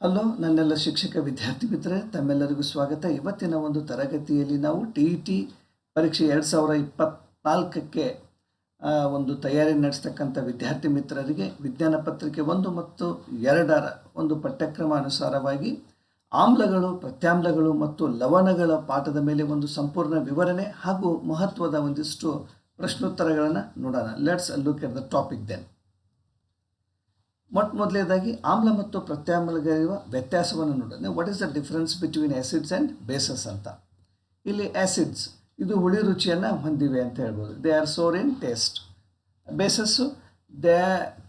Hello, ನನ್ನೆಲ್ಲ ಶಿಕ್ಷಕ ವಿದ್ಯಾರ್ಥಿ ಮಿತ್ರರೇ, ತಮ್ಮೆಲ್ಲರಿಗೂ ಸ್ವಾಗತ. ಇವತ್ತಿನ ಒಂದು ತರಗತಿಯಲ್ಲಿ ನಾವು ಟಿ ಇ ಟಿ ಪರೀಕ್ಷೆ ಎರಡು ಸಾವಿರ ಇಪ್ಪತ್ನಾಲ್ಕಕ್ಕೆ ಒಂದು ತಯಾರಿ ನಡೆಸ್ತಕ್ಕಂಥ ವಿದ್ಯಾರ್ಥಿ ಮಿತ್ರರಿಗೆ ವಿಜ್ಞಾನ ಪತ್ರಿಕೆ ಒಂದು ಮತ್ತು ಎರಡರ ಒಂದು ಪಠ್ಯಕ್ರಮ ಅನುಸಾರವಾಗಿ ಆಮ್ಲಗಳು, ಪ್ರತ್ಯಾಮ್ಲಗಳು ಮತ್ತು ಲವಣಗಳ ಪಾಠದ ಮೇಲೆ ಒಂದು ಸಂಪೂರ್ಣ ವಿವರಣೆ ಹಾಗೂ ಮಹತ್ವದ ಒಂದಿಷ್ಟು ಪ್ರಶ್ನೋತ್ತರಗಳನ್ನು ನೋಡೋಣ. Let's look at the topic then ಮೊಟ್ಟ ಮೊದಲನೇದಾಗಿ ಆಮ್ಲ ಮತ್ತು ಪ್ರತ್ಯಾಮ್ಲಗಳಿರುವ ವ್ಯತ್ಯಾಸವನ್ನು ನೋಡೋಣ what is the difference between acids and bases ಅಂತ. ಇಲ್ಲಿ ಆ್ಯಸಿಡ್ಸ್ ಇದು ಹುಳಿ ರುಚಿಯನ್ನು ಹೊಂದಿವೆ ಅಂತ ಹೇಳ್ಬೋದು. They are sour in taste bases they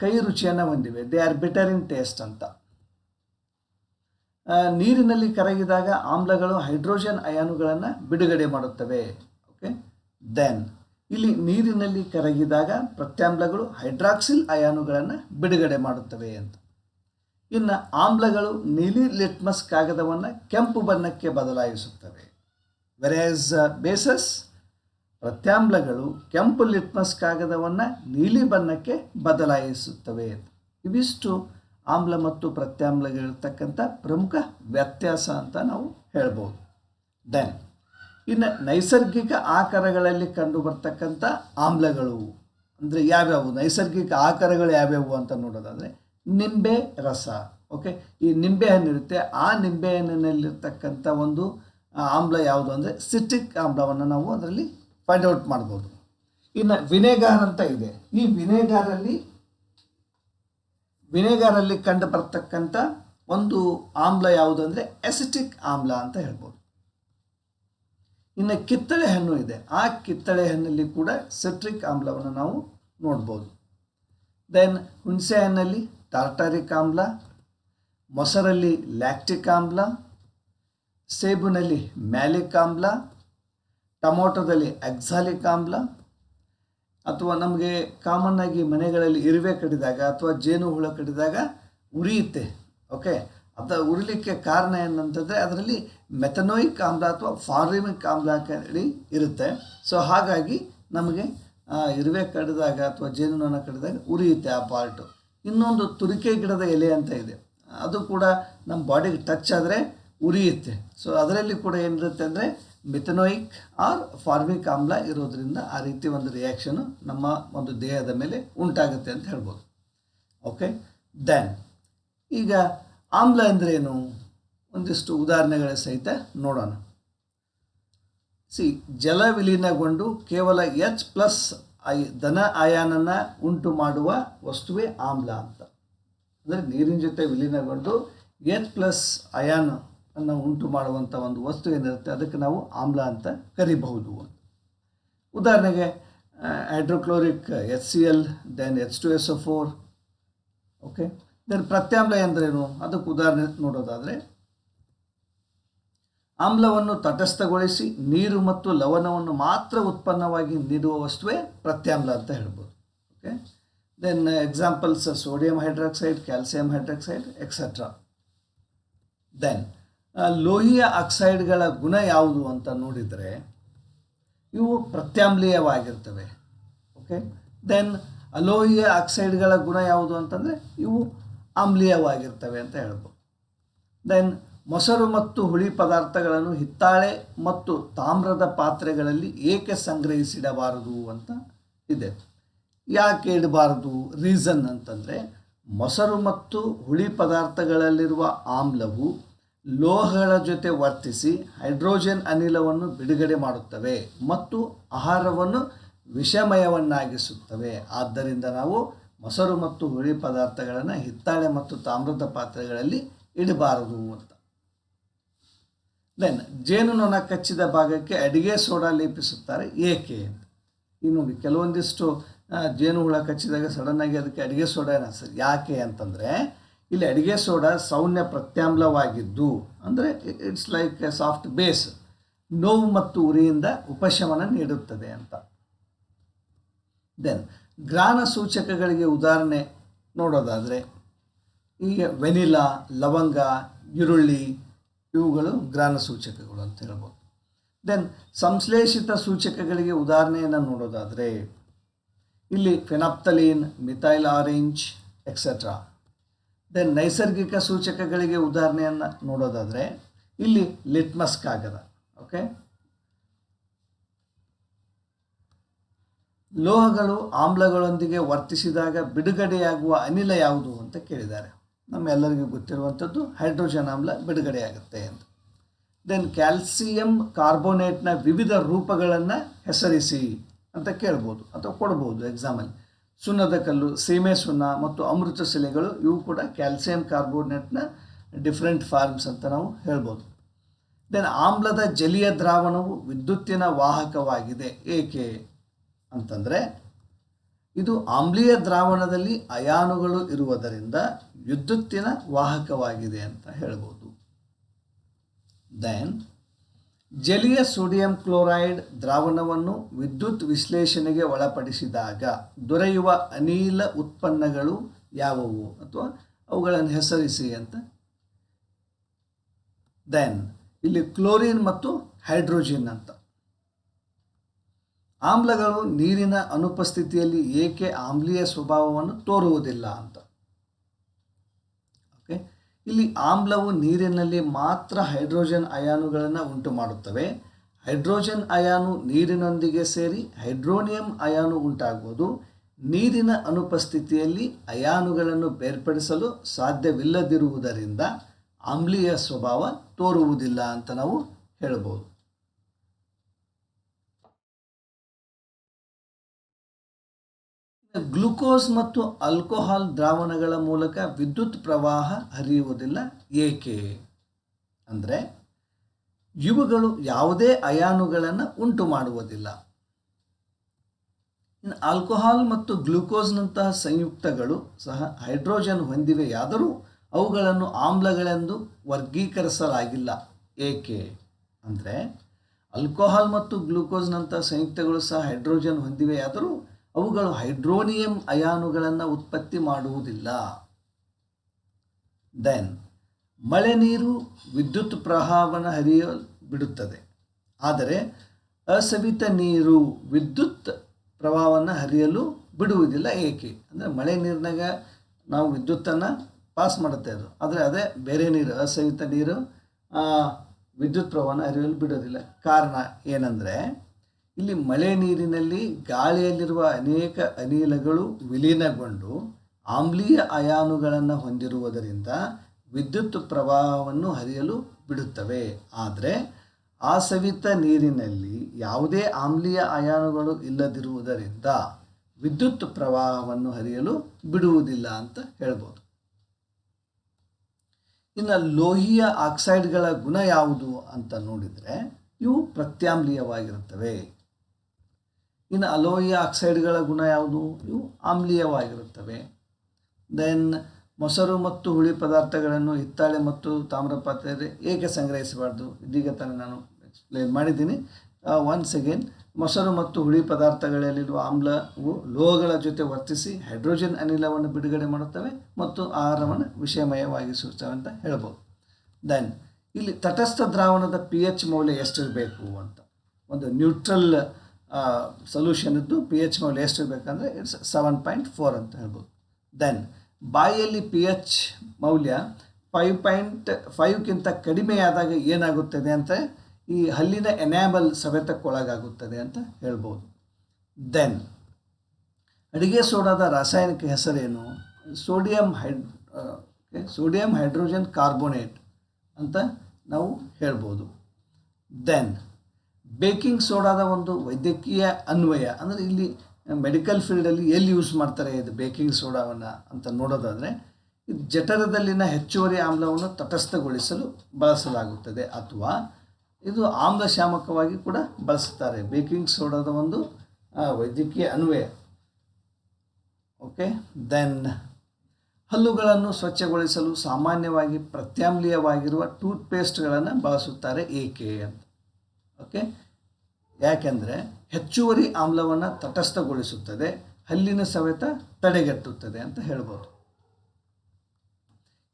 ಕೈ ರುಚಿಯನ್ನು ಹೊಂದಿವೆ. They are bitter in taste ಅಂತ. ನೀರಿನಲ್ಲಿ ಕರಗಿದಾಗ ಆಮ್ಲಗಳು ಹೈಡ್ರೋಜನ್ ಅಯಾನುಗಳನ್ನು ಬಿಡುಗಡೆ ಮಾಡುತ್ತವೆ. ಓಕೆ ದೆನ್ ಇಲ್ಲಿ ನೀರಿನಲ್ಲಿ ಕರಗಿದಾಗ ಪ್ರತ್ಯಾಮ್ಲಗಳು ಹೈಡ್ರಾಕ್ಸಿಲ್ ಅಯಾನುಗಳನ್ನು ಬಿಡುಗಡೆ ಮಾಡುತ್ತವೆ ಅಂತ. ಇನ್ನು ಆಮ್ಲಗಳು ನೀಲಿ ಲಿಟ್ಮಸ್ ಕಾಗದವನ್ನು ಕೆಂಪು ಬಣ್ಣಕ್ಕೆ ಬದಲಾಯಿಸುತ್ತವೆ. ವೆರೇಸ್ ಬೇಸಸ್ ಪ್ರತ್ಯಾಮ್ಲಗಳು ಕೆಂಪು ಲಿಟ್ಮಸ್ ಕಾಗದವನ್ನು ನೀಲಿ ಬಣ್ಣಕ್ಕೆ ಬದಲಾಯಿಸುತ್ತವೆ ಇವಿಷ್ಟು ಆಮ್ಲ ಮತ್ತು ಪ್ರತ್ಯಾಮ್ಲಗಳಿರ್ತಕ್ಕಂಥ ಪ್ರಮುಖ ವ್ಯತ್ಯಾಸ ಅಂತ ನಾವು ಹೇಳ್ಬೋದು. ದೆನ್ ಇನ್ನು ನೈಸರ್ಗಿಕ ಆಕಾರಗಳಲ್ಲಿ ಕಂಡು ಬರ್ತಕ್ಕಂಥ ಆಮ್ಲಗಳು. ಅಂದರೆ ಯಾವ್ಯಾವು? ನೈಸರ್ಗಿಕ ಆಕಾರಗಳು ಯಾವ್ಯಾವು ಅಂತ ನೋಡೋದಾದರೆ ನಿಂಬೆ ರಸ ಓಕೆ ಈ ನಿಂಬೆ ಹಣ್ಣಿರುತ್ತೆ. ಆ ನಿಂಬೆ ಹಣ್ಣಿನಲ್ಲಿರ್ತಕ್ಕಂಥ ಒಂದು ಆಮ್ಲ ಯಾವುದು ಅಂದರೆ ಸಿಟ್ರಿಕ್ ಆಮ್ಲವನ್ನು ನಾವು ಅದರಲ್ಲಿ ಫೈಂಡ್ ಔಟ್ ಮಾಡ್ಬೋದು. ಇನ್ನು ವಿನೆಗಾರ್ ಅಂತ ಇದೆ. ಈ ವಿನೆಗಾರಲ್ಲಿ ವಿನೆಗಾರಲ್ಲಿ ಕಂಡು ಬರ್ತಕ್ಕಂಥ ಒಂದು ಆಮ್ಲ ಯಾವುದು ಅಂದರೆ ಎಸಿಟಿಕ್ ಆಮ್ಲ ಅಂತ ಹೇಳ್ಬೋದು. ಇನ್ನು ಕಿತ್ತಳೆ ಹಣ್ಣು ಇದೆ. ಆ ಕಿತ್ತಳೆ ಹಣ್ಣಲ್ಲಿ ಕೂಡ ಸಿಟ್ರಿಕ್ ಆಮ್ಲವನ್ನು ನಾವು ನೋಡ್ಬೋದು. ದೆನ್ ಹುಣಸೆ ಹಣ್ಣಲ್ಲಿ ಟಾರ್ಟಾರಿಕ್ ಆಮ್ಲ, ಮೊಸರಲ್ಲಿ ಲ್ಯಾಕ್ಟಿಕ್ ಆಮ್ಲ, ಸೇಬುನಲ್ಲಿ ಮ್ಯಾಲಿಕ್ ಆಮ್ಲ, ಟೊಮೊಟೊದಲ್ಲಿ ಎಕ್ಸಾಲಿಕ್ ಆಮ್ಲ, ಅಥವಾ ನಮಗೆ ಕಾಮನ್ ಆಗಿ ಮನೆಗಳಲ್ಲಿ ಇರುವೆ ಕಡಿದಾಗ ಅಥವಾ ಜೇನು ಹುಳ ಕಡಿದಾಗ ಉರಿಯುತ್ತೆ. ಓಕೆ ಅದು ಉರಿಲಿಕ್ಕೆ ಕಾರಣ ಏನಂತಂದರೆ, ಅದರಲ್ಲಿ ಮೆಥನೋಯಿಕ್ ಆಮ್ಲ ಅಥವಾ ಫಾರ್ಮಿಕ್ ಆಮ್ಲ ಅಂತೇಳಿ ಇರುತ್ತೆ. ಸೊ ಹಾಗಾಗಿ ನಮಗೆ ಇರುವೆ ಕಡಿದಾಗ ಅಥವಾ ಜೇನುನೊಣ ಕಡಿದಾಗ ಉರಿಯುತ್ತೆ ಆ ಪಾರ್ಟು ಇನ್ನೊಂದು ತುರಿಕೆ ಗಿಡದ ಎಲೆ ಅಂತ ಇದೆ. ಅದು ಕೂಡ ನಮ್ಮ ಬಾಡಿಗೆ ಟಚ್ ಆದರೆ ಉರಿಯುತ್ತೆ. ಸೊ ಅದರಲ್ಲಿ ಕೂಡ ಏನಿರುತ್ತೆ ಅಂದರೆ ಮೆಥನೋಯಿಕ್ ಆರ್ ಫಾರ್ಮಿಕ್ ಆಮ್ಲ ಇರೋದ್ರಿಂದ ಆ ರೀತಿ ಒಂದು ರಿಯಾಕ್ಷನು ನಮ್ಮ ಒಂದು ದೇಹದ ಮೇಲೆ ಉಂಟಾಗುತ್ತೆ ಅಂತ ಹೇಳ್ಬೋದು. ಓಕೆ ದೆನ್ ಈಗ ಆಮ್ಲ ಅಂದ್ರೇನು ಒಂದಿಷ್ಟು ಉದಾಹರಣೆಗಳ ಸಹಿತ ನೋಡೋಣ. ಸಿ, ಜಲ ವಿಲೀನಗೊಂಡು ಕೇವಲ ಎಚ್ ಪ್ಲಸ್ ಐ ಧನ ಆಯಾನನ ಉಂಟು ಮಾಡುವ ವಸ್ತುವೇ ಆಮ್ಲ ಅಂತ. ಅಂದರೆ ನೀರಿನ ಜೊತೆ ವಿಲೀನಗೊಂಡು ಎಚ್ ಪ್ಲಸ್ ಅಯಾನ್ ಅನ್ನು ಉಂಟು ಮಾಡುವಂಥ ಒಂದು ವಸ್ತು ಏನಿರುತ್ತೆ, ಅದಕ್ಕೆ ನಾವು ಆಮ್ಲ ಅಂತ ಕರಿಬಹುದು ಉದಾಹರಣೆಗೆ hydrochloric H C L, then H two S O four, okay? Then ಪ್ರತ್ಯಾಮ್ಲ ಎಂದರೇನು? ಅದಕ್ಕೆ ಉದಾಹರಣೆ ನೋಡೋದಾದರೆ ಆಮ್ಲವನ್ನು ತಟಸ್ಥಗೊಳಿಸಿ ನೀರು ಮತ್ತು ಲವಣವನ್ನು ಮಾತ್ರ ಉತ್ಪನ್ನವಾಗಿ ನೀಡುವ ವಸ್ತುವೇ ಪ್ರತ್ಯಾಮ್ಲ ಅಂತ ಹೇಳ್ಬೋದು. Okay then examples sodium hydroxide calcium hydroxide etcetera then ಲೋಹೀಯ ಆಕ್ಸೈಡ್ಗಳ ಗುಣ ಯಾವುದು ಅಂತ ನೋಡಿದರೆ ಇವು ಪ್ರತ್ಯಾಮ್ಲೀಯವಾಗಿರ್ತವೆ. ಓಕೆ ದೆನ್ ಅಲೋಹಿಯ ಆಕ್ಸೈಡ್ಗಳ ಗುಣ ಯಾವುದು ಅಂತಂದರೆ ಇವು ಆಮ್ಲೀಯವಾಗಿರ್ತವೆ ಅಂತ ಹೇಳ್ಬೋದು. ದೆನ್ ಮೊಸರು ಮತ್ತು ಹುಳಿ ಪದಾರ್ಥಗಳನ್ನು ಹಿತ್ತಾಳೆ ಮತ್ತು ತಾಮ್ರದ ಪಾತ್ರೆಗಳಲ್ಲಿ ಏಕೆ ಸಂಗ್ರಹಿಸಿಡಬಾರದು ಅಂತ ಇದೆ. ಯಾಕೆ ಇಡಬಾರದು? ರೀಸನ್ ಅಂತಂದರೆ ಮೊಸರು ಮತ್ತು ಹುಳಿ ಪದಾರ್ಥಗಳಲ್ಲಿರುವ ಆಮ್ಲವು ಲೋಹಗಳ ಜೊತೆ ವರ್ತಿಸಿ ಹೈಡ್ರೋಜನ್ ಅನಿಲವನ್ನು ಬಿಡುಗಡೆ ಮಾಡುತ್ತವೆ ಮತ್ತು ಆಹಾರವನ್ನು ವಿಷಮಯವನ್ನಾಗಿಸುತ್ತವೆ. ಆದ್ದರಿಂದ ನಾವು ಮೊಸರು ಮತ್ತು ಹುಳಿ ಪದಾರ್ಥಗಳನ್ನು ಹಿತ್ತಾಳೆ ಮತ್ತು ತಾಮ್ರದ ಪಾತ್ರೆಗಳಲ್ಲಿ ಇಡಬಾರದು ದೆನ್ ಜೇನುನೊಣ ಕಚ್ಚಿದ ಭಾಗಕ್ಕೆ ಅಡಿಗೆ ಸೋಡಾ ಲೇಪಿಸುತ್ತಾರೆ. ಏಕೆ? ಈಗ ನೋಡಿ, ಕೆಲವೊಂದಿಷ್ಟು ಜೇನು ಹುಳ ಕಚ್ಚಿದಾಗ ಸಡನ್ನಾಗಿ ಅದಕ್ಕೆ ಅಡಿಗೆ ಸೋಡಾ ಸರ್ ಯಾಕೆ ಅಂತಂದರೆ, ಇಲ್ಲಿ ಅಡಿಗೆ ಸೋಡಾ ಸೌಮ್ಯ ಪ್ರತ್ಯಾಮ್ಲವಾಗಿದ್ದು, ಅಂದರೆ it's like a soft base ನೋವು ಮತ್ತು ಉರಿಯಿಂದ ಉಪಶಮನ ನೀಡುತ್ತದೆ ಅಂತ. ದೆನ್ ಗ್ರಾನ ಸೂಚಕಗಳಿಗೆ ಉದಾಹರಣೆ ನೋಡೋದಾದರೆ, ಈಗ ವೆನಿಲಾ, ಲವಂಗ, ಈರುಳ್ಳಿ ಇವುಗಳು ಗ್ರಹಣ ಸೂಚಕಗಳು ಅಂತ ಹೇಳ್ಬೋದು. ದೆನ್ ಸಂಶ್ಲೇಷಿತ ಸೂಚಕಗಳಿಗೆ ಉದಾಹರಣೆಯನ್ನು ನೋಡೋದಾದರೆ, ಇಲ್ಲಿ phenolphthalein, methyl orange etcetera then ನೈಸರ್ಗಿಕ ಸೂಚಕಗಳಿಗೆ ಉದಾಹರಣೆಯನ್ನು ನೋಡೋದಾದರೆ, ಇಲ್ಲಿ ಲಿಟ್ಮಸ್ ಕಾಗದ ಓಕೆ ಲೋಹಗಳು ಆಮ್ಲಗಳೊಂದಿಗೆ ವರ್ತಿಸಿದಾಗ ಬಿಡುಗಡೆಯಾಗುವ ಅನಿಲ ಯಾವುದು ಅಂತ ಕೇಳಿದ್ದಾರೆ. ನಮ್ಮೆಲ್ಲರಿಗೂ ಗೊತ್ತಿರುವಂಥದ್ದು ಹೈಡ್ರೋಜನ್ ಆಮ್ಲ ಬಿಡುಗಡೆಯಾಗುತ್ತೆ ಅಂತ. ದೆನ್ ಕ್ಯಾಲ್ಸಿಯಂ ಕಾರ್ಬೋನೇಟ್ನ ವಿವಿಧ ರೂಪಗಳನ್ನು ಹೆಸರಿಸಿ ಅಂತ ಕೇಳ್ಬೋದು ಅಥವಾ ಕೊಡ್ಬೋದು ಎಕ್ಸಾಮಲ್ಲಿ ಸುಣ್ಣದ ಕಲ್ಲು, ಸೀಮೆ ಸುಣ್ಣ ಮತ್ತು ಅಮೃತ ಶಿಲೆಗಳು ಇವು ಕೂಡ ಕ್ಯಾಲ್ಸಿಯಂ ಕಾರ್ಬೋನೇಟ್ನ ಡಿಫ್ರೆಂಟ್ ಫಾರ್ಮ್ಸ್ ಅಂತ ನಾವು ಹೇಳ್ಬೋದು. ದೆನ್ ಆಮ್ಲದ ಜಲೀಯ ದ್ರಾವಣವು ವಿದ್ಯುತ್ತಿನ ವಾಹಕವಾಗಿದೆ. ಏಕೆ ಅಂತಂದರೆ ಇದು ಆಮ್ಲೀಯ ದ್ರಾವಣದಲ್ಲಿ ಅಯಾನುಗಳು ಇರುವುದರಿಂದ ವಿದ್ಯುತ್ತಿನ ವಾಹಕವಾಗಿದೆ ಅಂತ ಹೇಳ್ಬೋದು. ದೆನ್ ಜಲೀಯ ಸೋಡಿಯಂ ಕ್ಲೋರೈಡ್ ದ್ರಾವಣವನ್ನು ವಿದ್ಯುತ್ ವಿಶ್ಲೇಷಣೆಗೆ ಒಳಪಡಿಸಿದಾಗ ದೊರೆಯುವ ಅನಿಲ ಉತ್ಪನ್ನಗಳು ಯಾವುವು ಅಥವಾ ಅವುಗಳನ್ನು ಹೆಸರಿಸಿ ಅಂತ. ದೆನ್ ಇಲ್ಲಿ ಕ್ಲೋರಿನ್ ಮತ್ತು ಹೈಡ್ರೋಜಿನ್ ಅಂತ. ಆಮ್ಲಗಳು ನೀರಿನ ಅನುಪಸ್ಥಿತಿಯಲ್ಲಿ ಏಕೆ ಆಮ್ಲೀಯ ಸ್ವಭಾವವನ್ನು ತೋರುವುದಿಲ್ಲ ಅಂತ. ಓಕೆ ಇಲ್ಲಿ ಆಮ್ಲವು ನೀರಿನಲ್ಲಿ ಮಾತ್ರ ಹೈಡ್ರೋಜನ್ ಅಯಾನುಗಳನ್ನು ಉಂಟು ಮಾಡುತ್ತವೆ. ಹೈಡ್ರೋಜನ್ ಅಯಾನು ನೀರಿನೊಂದಿಗೆ ಸೇರಿ ಹೈಡ್ರೋನಿಯಂ ಅಯಾನು ಉಂಟಾಗುವುದು. ನೀರಿನ ಅನುಪಸ್ಥಿತಿಯಲ್ಲಿ ಅಯಾನುಗಳನ್ನು ಬೇರ್ಪಡಿಸಲು ಸಾಧ್ಯವಿಲ್ಲದಿರುವುದರಿಂದ ಆಮ್ಲೀಯ ಸ್ವಭಾವ ತೋರುವುದಿಲ್ಲ ಅಂತ ನಾವು ಹೇಳ್ಬೋದು. ಗ್ಲುಕೋಸ್ ಮತ್ತು ಆಲ್ಕೋಹಾಲ್ ದ್ರಾವಣಗಳ ಮೂಲಕ ವಿದ್ಯುತ್ ಪ್ರವಾಹ ಹರಿಯುವುದಿಲ್ಲ. ಏಕೆ? ಅಂದರೆ ಇವುಗಳು ಯಾವುದೇ ಅಯಾನುಗಳನ್ನು ಉಂಟು ಮಾಡುವುದಿಲ್ಲ. ಇನ್ನು ಆಲ್ಕೋಹಾಲ್ ಮತ್ತು ಗ್ಲುಕೋಸ್ನಂತಹ ಸಂಯುಕ್ತಗಳು ಸಹ ಹೈಡ್ರೋಜನ್ ಹೊಂದಿವೆಯಾದರೂ ಅವುಗಳನ್ನು ಆಮ್ಲಗಳೆಂದು ವರ್ಗೀಕರಿಸಲಾಗಿಲ್ಲ. ಏಕೆ? ಅಂದರೆ ಆಲ್ಕೋಹಾಲ್ ಮತ್ತು ಗ್ಲೂಕೋಸ್ನಂತಹ ಸಂಯುಕ್ತಗಳು ಸಹ ಹೈಡ್ರೋಜನ್ ಹೊಂದಿವೆಯಾದರೂ ಅವುಗಳು ಹೈಡ್ರೋನಿಯಂ ಅಯಾನುಗಳನ್ನು ಉತ್ಪತ್ತಿ ಮಾಡುವುದಿಲ್ಲ. ದೆನ್ ಮಳೆ ನೀರು ವಿದ್ಯುತ್ ಪ್ರವಾಹವನ್ನು ಹರಿಯ ಬಿಡುತ್ತದೆ ಆದರೆ ಅಸವಿತ ನೀರು ವಿದ್ಯುತ್ ಪ್ರವಾಹವನ್ನು ಹರಿಯಲು ಬಿಡುವುದಿಲ್ಲ ಏಕೆ? ಅಂದರೆ, ಮಳೆ ನೀರಿನಾಗ ನಾವು ವಿದ್ಯುತ್ತನ್ನು ಪಾಸ್ ಮಾಡುತ್ತೆ ಅದು. ಆದರೆ, ಅದೇ ಬೇರೆ ನೀರು ಅಸವಿತ ನೀರು ವಿದ್ಯುತ್ ಪ್ರವಾಹನ ಹರಿಯಲು ಬಿಡೋದಿಲ್ಲ ಕಾರಣ ಏನಂದರೆ ಇಲ್ಲಿ ಮಳೆ ನೀರಿನಲ್ಲಿ ಗಾಳಿಯಲ್ಲಿರುವ ಅನೇಕ ಅನಿಲಗಳು ವಿಲೀನಗೊಂಡು ಆಮ್ಲೀಯ ಅಯಾನುಗಳನ್ನು ಹೊಂದಿರುವುದರಿಂದ ವಿದ್ಯುತ್ ಪ್ರವಾಹವನ್ನು ಹರಿಯಲು ಬಿಡುತ್ತವೆ. ಆದರೆ ಆಸವಿತ ನೀರಿನಲ್ಲಿ ಯಾವುದೇ ಆಮ್ಲೀಯ ಅಯಾನುಗಳು ಇಲ್ಲದಿರುವುದರಿಂದ ವಿದ್ಯುತ್ ಪ್ರವಾಹವನ್ನು ಹರಿಯಲು ಬಿಡುವುದಿಲ್ಲ ಅಂತ ಹೇಳ್ಬೋದು. ಇನ್ನು ಲೋಹೀಯ ಆಕ್ಸೈಡ್ಗಳ ಗುಣ ಯಾವುದು ಅಂತ ನೋಡಿದರೆ ಇವು ಪ್ರತ್ಯಾಮ್ಲೀಯವಾಗಿರುತ್ತವೆ. ಇನ್ನು ಅಲೋಯ ಆಕ್ಸೈಡ್ಗಳ ಗುಣ ಯಾವುದು? ಇವು ಆಮ್ಲೀಯವಾಗಿರುತ್ತವೆ. ದೆನ್ ಮೊಸರು ಮತ್ತು ಹುಳಿ ಪದಾರ್ಥಗಳನ್ನು ಹಿತ್ತಾಳೆ ಮತ್ತು ತಾಮ್ರ ಪಾತ್ರೆ ಏಕೆ ಸಂಗ್ರಹಿಸಬಾರ್ದು? ಇದೀಗ ತಾನೇ ನಾನು ಎಕ್ಸ್ಪ್ಲೇನ್ ಮಾಡಿದ್ದೀನಿ. ಒನ್ಸ್ ಅಗೇನ್ ಮೊಸರು ಮತ್ತು ಹುಳಿ ಪದಾರ್ಥಗಳಲ್ಲಿರುವ ಆಮ್ಲವು ಲೋಹಗಳ ಜೊತೆ ವರ್ತಿಸಿ ಹೈಡ್ರೋಜನ್ ಅನಿಲವನ್ನು ಬಿಡುಗಡೆ ಮಾಡುತ್ತವೆ ಮತ್ತು ಆಹಾರವನ್ನು ವಿಷಮಯವಾಗಿಸುತ್ತವೆ ಅಂತ ಹೇಳ್ಬೋದು. ದೆನ್ ಇಲ್ಲಿ ತಟಸ್ಥ ದ್ರಾವಣದ ಪಿ ಎಚ್ ಮೌಲ್ಯ ಎಷ್ಟಿರಬೇಕು ಅಂತ. ಒಂದು ನ್ಯೂಟ್ರಲ್ ಸೊಲ್ಯೂಷನ್ ಇದ್ದು ಪಿ ಎಚ್ ಮೌಲ್ಯ ಎಷ್ಟಿರಬೇಕಂದ್ರೆ ಇಟ್ಸ್ ಸೆವೆನ್ ಪಾಯಿಂಟ್ ಫೋರ್ ಅಂತ ಹೇಳ್ಬೋದು. ದೆನ್ ಬಾಯಿಯಲ್ಲಿ ಪಿ ಎಚ್ ಮೌಲ್ಯ ಫೈವ್ ಪಾಯಿಂಟ್ ಫೈವ್ಗಿಂತ ಕಡಿಮೆಯಾದಾಗ ಏನಾಗುತ್ತದೆ ಅಂತ ಈ ಹಲ್ಲಿನ ಎನ್ಯಾಬಲ್ ಸವೆತಕ್ಕೊಳಗಾಗುತ್ತದೆ ಅಂತ ಹೇಳ್ಬೋದು. ದೆನ್ ಅಡುಗೆ ಸೋಡಾದ ರಾಸಾಯನಿಕ ಹೆಸರೇನು? ಸೋಡಿಯಂ ಹೈಡ್ ಸೋಡಿಯಂ ಹೈಡ್ರೋಜನ್ ಕಾರ್ಬೋನೇಟ್ ಅಂತ ನಾವು ಹೇಳ್ಬೋದು. ದೆನ್ ಬೇಕಿಂಗ್ ಸೋಡಾದ ಒಂದು ವೈದ್ಯಕೀಯ ಅನ್ವಯ, ಅಂದರೆ ಇಲ್ಲಿ ಮೆಡಿಕಲ್ ಫೀಲ್ಡಲ್ಲಿ ಎಲ್ಲಿ ಯೂಸ್ ಮಾಡ್ತಾರೆ ಇದು ಬೇಕಿಂಗ್ ಸೋಡಾವನ್ನು ಅಂತ ನೋಡೋದಾದರೆ ಇದು ಜಠರದಲ್ಲಿನ ಹೆಚ್ಚುವರಿ ಆಮ್ಲವನ್ನು ತಟಸ್ಥಗೊಳಿಸಲು ಬಳಸಲಾಗುತ್ತದೆ, ಅಥವಾ ಇದು ಆಮ್ಲಶಾಮಕವಾಗಿ ಕೂಡ ಬಳಸುತ್ತಾರೆ, ಬೇಕಿಂಗ್ ಸೋಡಾದ ಒಂದು ವೈದ್ಯಕೀಯ ಅನ್ವಯ. ಓಕೆ ದೆನ್ ಹಲ್ಲುಗಳನ್ನು ಸ್ವಚ್ಛಗೊಳಿಸಲು ಸಾಮಾನ್ಯವಾಗಿ ಪ್ರತ್ಯಾಮ್ಲೀಯವಾಗಿರುವ ಟೂತ್ಪೇಸ್ಟ್ಗಳನ್ನು ಬಳಸುತ್ತಾರೆ ಏಕೆ ಅಂತ. ಓಕೆ ಯಾಕೆಂದರೆ ಹೆಚ್ಚುವರಿ ಆಮ್ಲವನ್ನು ತಟಸ್ಥಗೊಳಿಸುತ್ತದೆ, ಹಲ್ಲಿನ ಸವೆತ ತಡೆಗಟ್ಟುತ್ತದೆ ಅಂತ ಹೇಳ್ಬೋದು.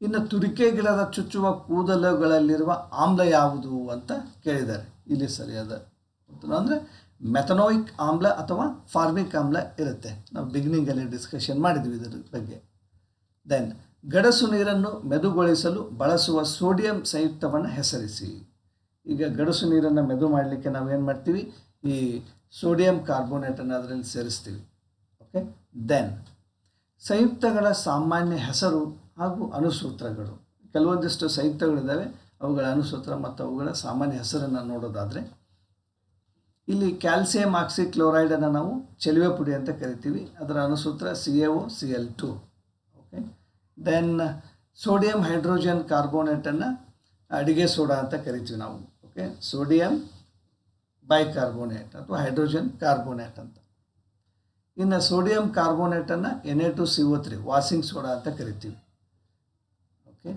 ಇನ್ನು ತುರಿಕೆ ಗಿಡದ ಚುಚ್ಚುವ ಕೂದಲುಗಳಲ್ಲಿರುವ ಆಮ್ಲ ಯಾವುದು ಅಂತ ಕೇಳಿದ್ದಾರೆ. ಇಲ್ಲಿ ಸರಿಯಾದ ಅಂದರೆ ಮೆಥನೋಯಿಕ್ ಆಮ್ಲ ಅಥವಾ ಫಾರ್ಮಿಕ್ ಆಮ್ಲ ಇರುತ್ತೆ. ನಾವು ಬಿಗಿನಿಂಗಲ್ಲಿ ಡಿಸ್ಕಷನ್ ಮಾಡಿದ್ವಿ ಇದರ ಬಗ್ಗೆ. ದೆನ್ ಗಡಸು ನೀರನ್ನು ಮೆದುಗೊಳಿಸಲು ಬಳಸುವ ಸೋಡಿಯಂ ಸಂಯುಕ್ತವನ್ನು ಹೆಸರಿಸಿ. ಈಗ ಗಡಸು ನೀರನ್ನು ಮೆದು ಮಾಡಲಿಕ್ಕೆ ನಾವೇನು ಮಾಡ್ತೀವಿ? ಈ ಸೋಡಿಯಂ ಕಾರ್ಬೋನೇಟನ್ನು ಅದರಲ್ಲಿ ಸೇರಿಸ್ತೀವಿ. ಓಕೆ ದೆನ್ ಸಂಯುಕ್ತಗಳ ಸಾಮಾನ್ಯ ಹೆಸರು ಹಾಗೂ ಅನುಸೂತ್ರಗಳು. ಕೆಲವೊಂದಿಷ್ಟು ಸಂಯುಕ್ತಗಳಿದ್ದಾವೆ, ಅವುಗಳ ಅನುಸೂತ್ರ ಮತ್ತು ಅವುಗಳ ಸಾಮಾನ್ಯ ಹೆಸರನ್ನು ನೋಡೋದಾದರೆ, ಇಲ್ಲಿ ಕ್ಯಾಲ್ಸಿಯಂ ಆಕ್ಸಿಕ್ಲೋರೈಡನ್ನು ನಾವು ಚೆಲುವೆ ಪುಡಿ ಅಂತ ಕರಿತೀವಿ. ಅದರ ಅನುಸೂತ್ರ C A O C L two okay then sodium hydrogen ಕಾರ್ಬೋನೇಟನ್ನು ಅಡಿಗೆ ಸೋಡಾ ಅಂತ ಕರಿತೀವಿ ನಾವು. ಓಕೆ ಸೋಡಿಯಂ ಬೈಕಾರ್ಬೋನೇಟ್ ಅಥವಾ ಹೈಡ್ರೋಜನ್ ಕಾರ್ಬೋನೇಟ್ ಅಂತ. ಇನ್ನು sodium ಕಾರ್ಬೋನೇಟನ್ನು N A two C O three washing soda ಅಂತ ಕರಿತೀವಿ. ಓಕೆ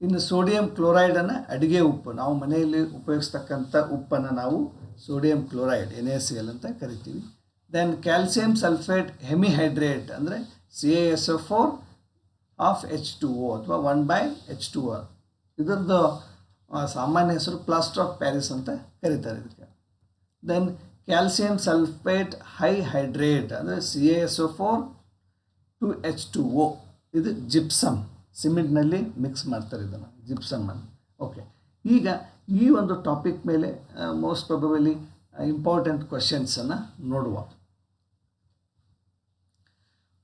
ಇನ್ನು ಸೋಡಿಯಂ ಕ್ಲೋರೈಡನ್ನು ಅಡುಗೆ ಉಪ್ಪು, ನಾವು ಮನೆಯಲ್ಲಿ ಉಪಯೋಗಿಸ್ತಕ್ಕಂಥ ಉಪ್ಪನ್ನು ನಾವು sodium chloride N A C L ಅಂತ ಕರಿತೀವಿ. ದೆನ್ ಕ್ಯಾಲ್ಸಿಯಂ ಸಲ್ಫೇಟ್ ಹೆಮಿಹೈಡ್ರೇಟ್ ಅಂದರೆ C A S F four of H two O ಅಥವಾ one by H two O ಇದರದ್ದು ಸಾಮಾನ್ಯ ಹೆಸರು ಪ್ಲಾಸ್ಟರ್ ಆಫ್ ಪ್ಯಾರಿಸ್ ಅಂತ ಕರೀತಾರೆ ಇದಕ್ಕೆ. Then calcium sulphate hi hydrate ಅಂದರೆ C A S O four two H two O ಇದು gypsum ಸಿಮೆಂಟ್ನಲ್ಲಿ mix ಮಾಡ್ತಾರೆ ಇದನ್ನು ಜಿಪ್ಸಮ್ ಅನ್ನು. ಓಕೆ ಈಗ ಈ ಒಂದು ಟಾಪಿಕ್ ಮೇಲೆ ಮೋಸ್ಟ್ ಪ್ರೊಬಬಲಿ ಇಂಪಾರ್ಟೆಂಟ್ ಕ್ವಶನ್ಸನ್ನು ನೋಡುವ.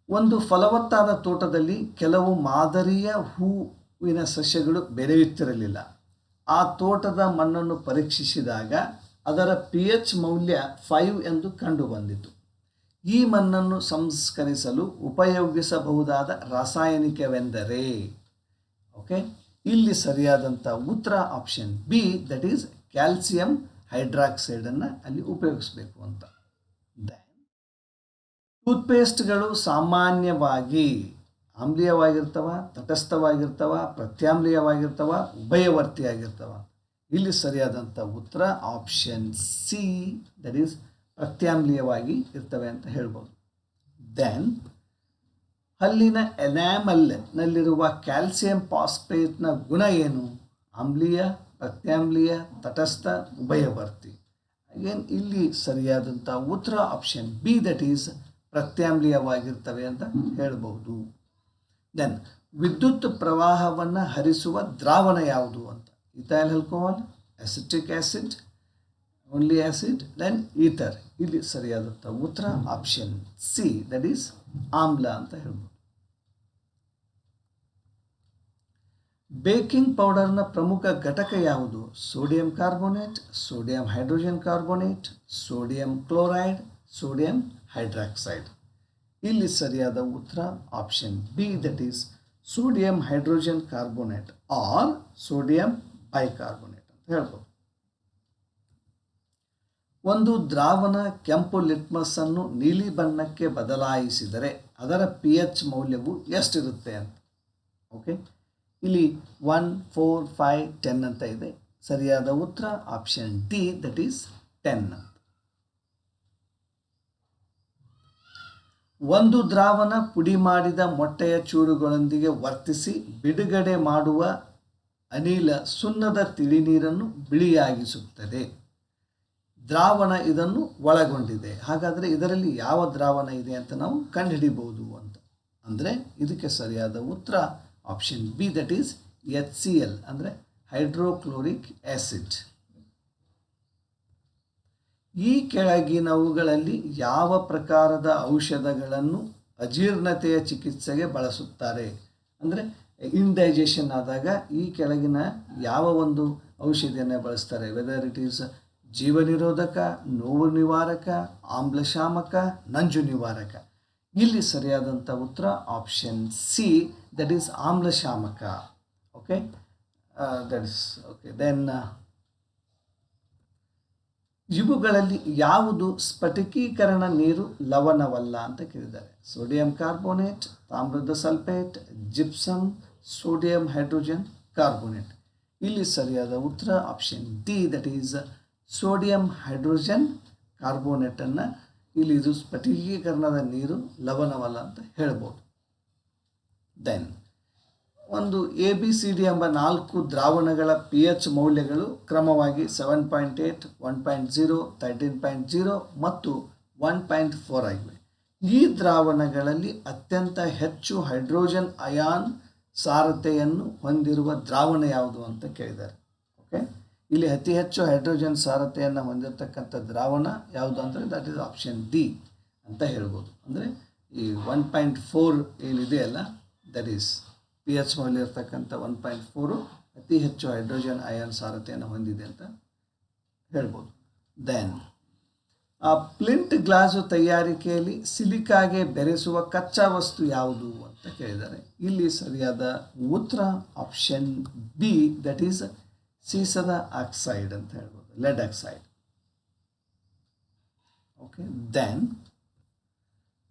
ಒಂದು ಫಲವತ್ತಾದ ತೋಟದಲ್ಲಿ ಕೆಲವು ಮಾದರಿಯ ಹೂವಿನ ಸಸ್ಯಗಳು ಬೆಳೆಯುತ್ತಿರಲಿಲ್ಲ. ಆ ತೋಟದ ಮಣ್ಣನ್ನು ಪರೀಕ್ಷಿಸಿದಾಗ ಅದರ ಪಿ ಎಚ್ ಮೌಲ್ಯ ಫೈವ್ ಎಂದು ಕಂಡುಬಂದಿತು. ಈ ಮಣ್ಣನ್ನು ಸಂಸ್ಕರಿಸಲು ಉಪಯೋಗಿಸಬಹುದಾದ ರಾಸಾಯನಿಕವೆಂದರೆ ಓಕೆ ಇಲ್ಲಿ ಸರಿಯಾದಂಥ ಉತ್ತರ option B that is calcium ಹೈಡ್ರಾಕ್ಸೈಡನ್ನು ಅಲ್ಲಿ ಉಪಯೋಗಿಸಬೇಕು ಅಂತ. ಟೂತ್ಪೇಸ್ಟ್ಗಳು ಸಾಮಾನ್ಯವಾಗಿ ಆಮ್ಲೀಯವಾಗಿರ್ತವ, ತಟಸ್ಥವಾಗಿರ್ತವ, ಪ್ರತ್ಯಾಮ್ಲೀಯವಾಗಿರ್ತವ, ಉಭಯವರ್ತಿಯಾಗಿರ್ತವ. ಇಲ್ಲಿ ಸರಿಯಾದಂಥ ಉತ್ತರ ಆಪ್ಷನ್ ಸಿ ದಟ್ ಈಸ್ ಪ್ರತ್ಯಾಮ್ಲೀಯವಾಗಿ ಇರ್ತವೆ ಅಂತ ಹೇಳ್ಬೋದು. ದೆನ್ ಹಲ್ಲಿನ ಎನಾಮಲ್ನಲ್ಲಿರುವ ಕ್ಯಾಲ್ಸಿಯಂ ಫಾಸ್ಫೇಟ್ನ ಗುಣ ಏನು? ಆಮ್ಲೀಯ, ಪ್ರತ್ಯಾಮ್ಲೀಯ, ತಟಸ್ಥ, ಉಭಯವರ್ತಿ. ಅಗೇನ್ ಇಲ್ಲಿ ಸರಿಯಾದಂಥ ಉತ್ತರ ಆಪ್ಷನ್ ಬಿ ದಟ್ ಈಸ್ ಪ್ರತ್ಯಾಮ್ಲೀಯವಾಗಿರ್ತವೆ ಅಂತ ಹೇಳ್ಬೋದು. ದೆನ್ ವಿದ್ಯುತ್ ಪ್ರವಾಹವನ್ನು ಹರಿಸುವ ದ್ರಾವಣ ಯಾವುದು ಅಂತ? Ethyl alcohol acetic acid only acid then ether ಇಲ್ಲಿ ಸರಿಯಾದಂಥ ಉತ್ತರ ಆಪ್ಷನ್ ಸಿ ದಟ್ ಈಸ್ ಆಮ್ಲ ಅಂತ ಹೇಳ್ಬೋದು. ಬೇಕಿಂಗ್ ಪೌಡರ್ನ ಪ್ರಮುಖ ಘಟಕ ಯಾವುದು? Sodium carbonate sodium hydrogen carbonate sodium chloride sodium hydroxide ಇಲ್ಲಿ ಸರಿಯಾದ ಉತ್ತರ option B that is sodium hydrogen carbonate or sodium bicarbonate ಅಂತ ಹೇಳ್ಬೋದು. ಒಂದು ದ್ರಾವಣ ಕೆಂಪು ಲಿಟ್ಮಸ್ ಅನ್ನು ನೀಲಿ ಬಣ್ಣಕ್ಕೆ ಬದಲಾಯಿಸಿದರೆ ಅದರ ಪಿ ಎಚ್ ಮೌಲ್ಯವು ಎಷ್ಟಿರುತ್ತೆ ಅಂತ. ಓಕೆ ಇಲ್ಲಿ ಒನ್ ಫೋರ್ ಫೈವ್ ಟೆನ್ ಅಂತ ಇದೆ. ಸರಿಯಾದ ಉತ್ತರ option D that is ten ಅಂತ ಒಂದು ದ್ರಾವಣ ಪುಡಿ ಮಾಡಿದ ಮೊಟ್ಟೆಯ ಚೂರುಗಳೊಂದಿಗೆ ವರ್ತಿಸಿ ಬಿಡುಗಡೆ ಮಾಡುವ ಅನಿಲ ಸುಣ್ಣದ ತಿಳಿನೀರನ್ನು ಬಿಳಿಯಾಗಿಸುತ್ತದೆ. ದ್ರಾವಣ ಇದನ್ನು ಒಳಗೊಂಡಿದೆ. ಹಾಗಾದರೆ ಇದರಲ್ಲಿ ಯಾವ ದ್ರಾವಣ ಇದೆ ಅಂತ ನಾವು ಕಂಡುಹಿಡಿಬಹುದು ಅಂತ. ಅಂದರೆ ಇದಕ್ಕೆ ಸರಿಯಾದ ಉತ್ತರ option B that is H C L ಅಂದರೆ ಹೈಡ್ರೋಕ್ಲೋರಿಕ್ ಆ್ಯಸಿಡ್ ಈ ಕೆಳಗಿನವುಗಳಲ್ಲಿ ಯಾವ ಪ್ರಕಾರದ ಔಷಧಗಳನ್ನು ಅಜೀರ್ಣತೆಯ ಚಿಕಿತ್ಸೆಗೆ ಬಳಸುತ್ತಾರೆ? ಅಂದರೆ ಇನ್ಡೈಜೆಷನ್ ಆದಾಗ ಈ ಕೆಳಗಿನ ಯಾವ ಒಂದು ಔಷಧಿಯನ್ನು ಬಳಸ್ತಾರೆ? ವೆದರ್ ಇಟ್ ಈಸ್ ಜೀವ ನಿರೋಧಕ ನೋವು ನಿವಾರಕ, ಆಮ್ಲಶಾಮಕ, ನಂಜು ನಿವಾರಕ. ಇಲ್ಲಿ ಸರಿಯಾದಂಥ ಉತ್ತರ option C that is ಆಮ್ಲಶಾಮಕ. Okay that is okay then ಇವುಗಳಲ್ಲಿ ಯಾವುದು ಸ್ಫಟಿಕೀಕರಣ ನೀರು ಲವಣವಲ್ಲ ಅಂತ ಕೇಳಿದ್ದಾರೆ. ಸೋಡಿಯಂ ಕಾರ್ಬೋನೇಟ್, ತಾಮ್ರದ sulphate, gypsum, sodium hydrogen carbonate. ಇಲ್ಲಿ ಸರಿಯಾದ ಉತ್ತರ option D that is sodium hydrogen ಕಾರ್ಬೋನೇಟನ್ನು ಇಲ್ಲಿ ಇದು ಸ್ಫಟಿಕೀಕರಣದ ನೀರು ಲವಣವಲ್ಲ ಅಂತ ಹೇಳ್ಬೋದು. ದೆನ್ ಒಂದು ಎ ಬಿ ಸಿ ಡಿ ಎಂಬ ನಾಲ್ಕು ದ್ರಾವಣಗಳ ಪಿ ಎಚ್ ಮೌಲ್ಯಗಳು ಕ್ರಮವಾಗಿ seven point eight one point zero thirteen point zero ಮತ್ತು ಒನ್ ಪಾಯಿಂಟ್ ಫೋರ್ ಆಗಿವೆ. ಈ ದ್ರಾವಣಗಳಲ್ಲಿ ಅತ್ಯಂತ ಹೆಚ್ಚು ಹೈಡ್ರೋಜನ್, ಅಯಾನ್ ಸಾರತೆಯನ್ನು ಹೊಂದಿರುವ ದ್ರಾವಣ ಯಾವುದು ಅಂತ ಕೇಳಿದ್ದಾರೆ. ಓಕೆ ಇಲ್ಲಿ ಅತಿ ಹೆಚ್ಚು ಹೈಡ್ರೋಜನ್ ಸಾರತೆಯನ್ನು ಹೊಂದಿರತಕ್ಕಂಥ ದ್ರಾವಣ ಯಾವುದು ಅಂದರೆ ದಟ್ ಇಸ್ ಆಪ್ಷನ್ ಡಿ ಅಂತ ಹೇಳ್ಬೋದು. ಅಂದರೆ ಈ ಒನ್ ಪಾಯಿಂಟ್ ಫೋರ್ ಏನಿದೆಯಲ್ಲ ದಟ್ ಈಸ್ ಪಿ ಎಚ್ ಮೌಲ್ಯ ಇರ್ತಕ್ಕಂಥ ಒನ್ ಪಾಯಿಂಟ್ ಫೋರು ಅತಿ ಹೆಚ್ಚು ಹೈಡ್ರೋಜನ್ ಅಯಾನ್ ಸಾರತೆಯನ್ನು ಹೊಂದಿದೆ ಅಂತ ಹೇಳ್ಬೋದು. ದೆನ್ ಆ ಪ್ಲಿಂಟ್ ಗ್ಲಾಸು ತಯಾರಿಕೆಯಲ್ಲಿ ಸಿಲಿಕಾಗೆ ಬೆರೆಸುವ ಕಚ್ಚಾ ವಸ್ತು ಯಾವುದು ಅಂತ ಕೇಳಿದ್ದಾರೆ. ಇಲ್ಲಿ ಸರಿಯಾದ ಉತ್ತರ ಆಪ್ಷನ್ ಬಿ ದಟ್ ಈಸ್ ಸೀಸದ ಆಕ್ಸೈಡ್ ಅಂತ ಹೇಳ್ಬೋದು. ಲೆಡ್ ಆಕ್ಸೈಡ್ ಓಕೆ ದೆನ್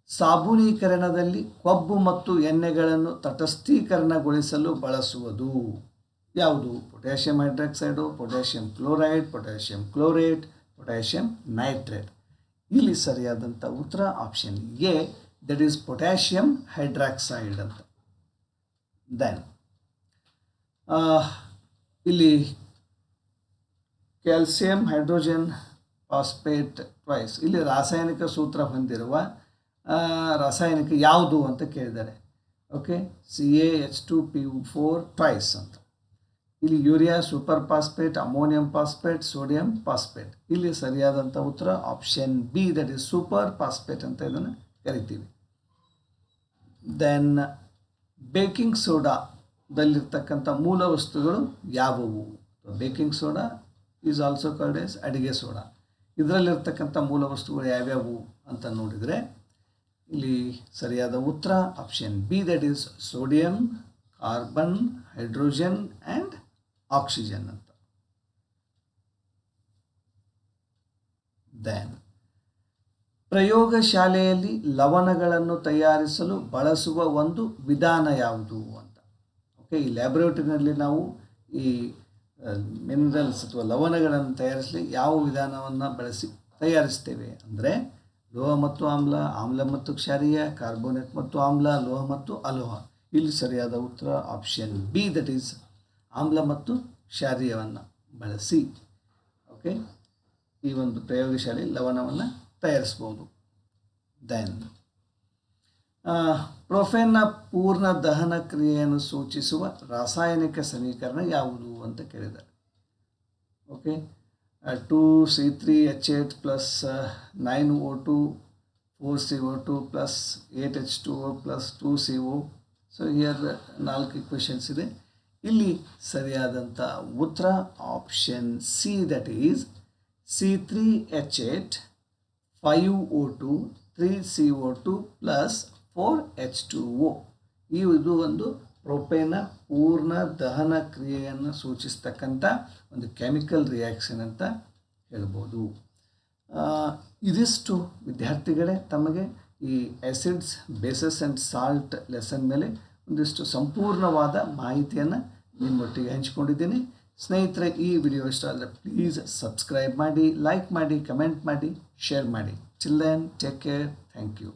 ಸಾಬೂನೀಕರಣದಲ್ಲಿ ಕೊಬ್ಬು ಮತ್ತು ಎಣ್ಣೆಗಳನ್ನು ತಟಸ್ಥೀಕರಣಗೊಳಿಸಲು ಬಳಸುವುದು. ಯಾವುದು? Potassium hydroxide, potassium chloride, potassium chlorate, potassium nitrate. ಇಲ್ಲಿ ಸರಿಯಾದಂಥ ಉತ್ತರ option A, that is potassium hydroxide ಅಂತ. ದೆನ್ ಇಲ್ಲಿ ಕ್ಯಾಲ್ಸಿಯಂ, ಹೈಡ್ರೋಜನ್, ಫಾಸ್ಫೇಟ್, ಟ್ವೈಸ್. ಇಲ್ಲಿ ರಾಸಾಯನಿಕ ಸೂತ್ರ ಹೊಂದಿರುವ ರಾಸಾಯನಿಕ ಯಾವುದು ಅಂತ ಕೇಳಿದ್ದಾರೆ. Okay C A H two P four twice ಅಂತ. ಇಲ್ಲಿ urea, super phosphate, ammonium phosphate, sodium phosphate. ಇಲ್ಲಿ ಸರಿಯಾದಂಥ ಉತ್ತರ option B that is super phosphate ಅಂತ ಇದನ್ನು ಕರಿತೀವಿ. ದೆನ್ ಬೇಕಿಂಗ್ ಸೋಡಾದಲ್ಲಿರ್ತಕ್ಕಂಥ ಮೂಲ ವಸ್ತುಗಳು ಯಾವುವು? Baking soda is also called as ಅಡಿಗೆ ಸೋಡಾ ಇದರಲ್ಲಿರ್ತಕ್ಕಂಥ ಮೂಲ ವಸ್ತುಗಳು ಯಾವ್ಯಾವು ಅಂತ ನೋಡಿದರೆ ಇಲ್ಲಿ ಸರಿಯಾದ ಉತ್ತರ option B that is sodium carbon hydrogen and oxygen ಅಂತ. ದೆನ್ ಪ್ರಯೋಗಶಾಲೆಯಲ್ಲಿ ಲವಣಗಳನ್ನು ತಯಾರಿಸಲು ಬಳಸುವ ಒಂದು ವಿಧಾನ ಯಾವುದು ಅಂತ. ಓಕೆ ಈ ಲ್ಯಾಬ್ರೇಟರಿನಲ್ಲಿ ನಾವು ಈ ಮಿನರಲ್ಸ್ ಅಥವಾ ಲವಣಗಳನ್ನು ತಯಾರಿಸಲಿ, ಯಾವ ವಿಧಾನವನ್ನು ಬಳಸಿ ತಯಾರಿಸ್ತೇವೆ ಅಂದರೆ ಲೋಹ ಮತ್ತು ಆಮ್ಲ ಆಮ್ಲ ಮತ್ತು ಕ್ಷಾರೀಯ, ಕಾರ್ಬೋನೇಟ್ ಮತ್ತು ಆಮ್ಲ, ಲೋಹ ಮತ್ತು ಅಲೋಹ. ಇಲ್ಲಿ ಸರಿಯಾದ ಉತ್ತರ ಆಪ್ಷನ್ ಬಿ ದಟ್ ಈಸ್ ಆಮ್ಲ ಮತ್ತು ಕ್ಷಾರೀಯವನ್ನು ಬಳಸಿ. ಓಕೆ ಈ ಒಂದು ಪ್ರಯೋಗಶಾಲೆ ಲವಣವನ್ನು ತಯಾರಿಸ್ಬೋದು. ದೆನ್ ಪ್ರೊಫೆನ್ನ ಪೂರ್ಣ ದಹನ ಕ್ರಿಯೆಯನ್ನು ಸೂಚಿಸುವ ರಾಸಾಯನಿಕ ಸಮೀಕರಣ ಯಾವುದು ಅಂತ ಕೇಳಿದ್ದಾರೆ. Okay two C three H eight plus nine O two four C here ನಾಲ್ಕು ಇಕ್ವೇಷನ್ಸ್ ಇದೆ. ಇಲ್ಲಿ ಸರಿಯಾದಂಥ ಉತ್ತರ option C that is C three H eight five O two three C O two plus four H two O ಇದು ಒಂದು ಪ್ರೊಪೇನ ಪೂರ್ಣ ದಹನ ಕ್ರಿಯೆಯನ್ನು ಸೂಚಿಸ್ತಕ್ಕಂಥ ಒಂದು ಕೆಮಿಕಲ್ ರಿಯಾಕ್ಷನ್ ಅಂತ ಹೇಳ್ಬೋದು. ಇದಿಷ್ಟು ವಿದ್ಯಾರ್ಥಿಗಳೇ ತಮಗೆ ಈ acids bases and salt lesson ಮೇಲೆ ಒಂದಿಷ್ಟು ಸಂಪೂರ್ಣವಾದ ಮಾಹಿತಿಯನ್ನು ನಿಮ್ಮೊಟ್ಟಿಗೆ ಹಂಚಿಕೊಂಡಿದ್ದೀನಿ. ಸ್ನೇಹಿತರೆ, ಈ ವಿಡಿಯೋ ಇಷ್ಟ ಆದರೆ ಪ್ಲೀಸ್ ಸಬ್ಸ್ಕ್ರೈಬ್ ಮಾಡಿ ಲೈಕ್ ಮಾಡಿ ಕಮೆಂಟ್ ಮಾಡಿ ಶೇರ್ ಮಾಡಿ. Children take care thank you